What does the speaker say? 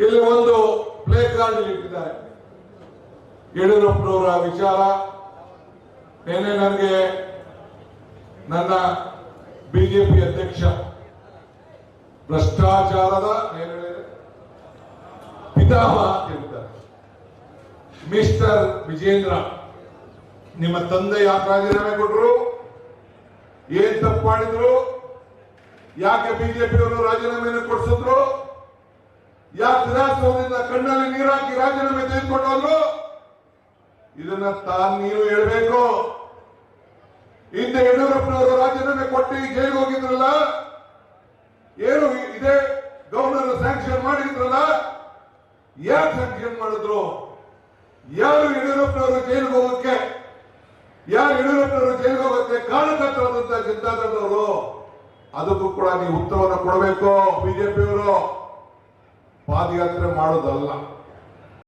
ಇಲ್ಲಿ ಒಂದು play card ಇಟ್ಟಿದ್ದಾರೆ ಯಡಿಯೂರಪ್ಪನವರ ವಿಚಾರ, ನಿನ್ನೆ ನನಗೆ ನನ್ನ ಬಿಜೆಪಿ ಅಧ್ಯಕ್ಷ ಭ್ರಷ್ಟಾಚಾರದ ಏನ್ ಹೇಳಿದ್ರು? ಪಿತಾಮಹ ಅಂತ ಹೇಳ್ತಾರೆ ಮಿಸ್ಟರ್ ವಿಜೇಂದ್ರ, ನಿಮ್ಮ ತಂದೆ ಯಾಕೆ ರಾಜೀನಾಮೆ ಕೊಟ್ಟರು ಏನ್ ತಪ್ಪು ಮಾಡಿದ್ರು? ಯಾಕೆ ಬಿಜೆಪಿಯವರು ರಾಜೀನಾಮೆಯನ್ನು ಕೊಡಿಸಿದ್ರು? ಯಾಕೆ ವಿಧಾನಸೌಧದಿಂದ ಕಣ್ಣಲ್ಲಿ ನೀರಾಕಿ ರಾಜೀನಾಮೆ ತೆಗೆದುಕೊಂಡವರು ಇದನ್ನ ತಾನು ನೀವು ಹೇಳಬೇಕು. ಹಿಂದೆ ಯಡಿಯೂರಪ್ಪನವರು ರಾಜೀನಾಮೆ ಕೊಟ್ಟು ಜೈಲಿಗೆ ಹೋಗಿದ್ರಲ್ಲ? ಏನು ಇದೇ ಗವರ್ನರ್ ಸ್ಯಾಂಕ್ಷನ್ ಮಾಡಿದ್ರಲ್ಲ? ಯಾಕೆ ಸ್ಯಾಂಕ್ಷನ್ ಮಾಡಿದ್ರು? ಯಾರು ಯಡಿಯೂರಪ್ಪನವರು ಜೈಲಿಗೆ ಹೋಗಕ್ಕೆ ಯಾರು ಯಡಿಯೂರಪ್ಪನವರು ಜೈಲಿಗೆ ಹೋಗಕ್ಕೆ ಕಾರಣಕರ್ತರಾದಂತಹ ಜನತಾದಳದವರು ಅದಕ್ಕೂ ಕೂಡ ನೀವು ಉತ್ತರವನ್ನು ಕೊಡಬೇಕು. ಬಿಜೆಪಿಯವರು. ಪಾದಯಾತ್ರೆ ಮಾಡೋದಲ್ಲ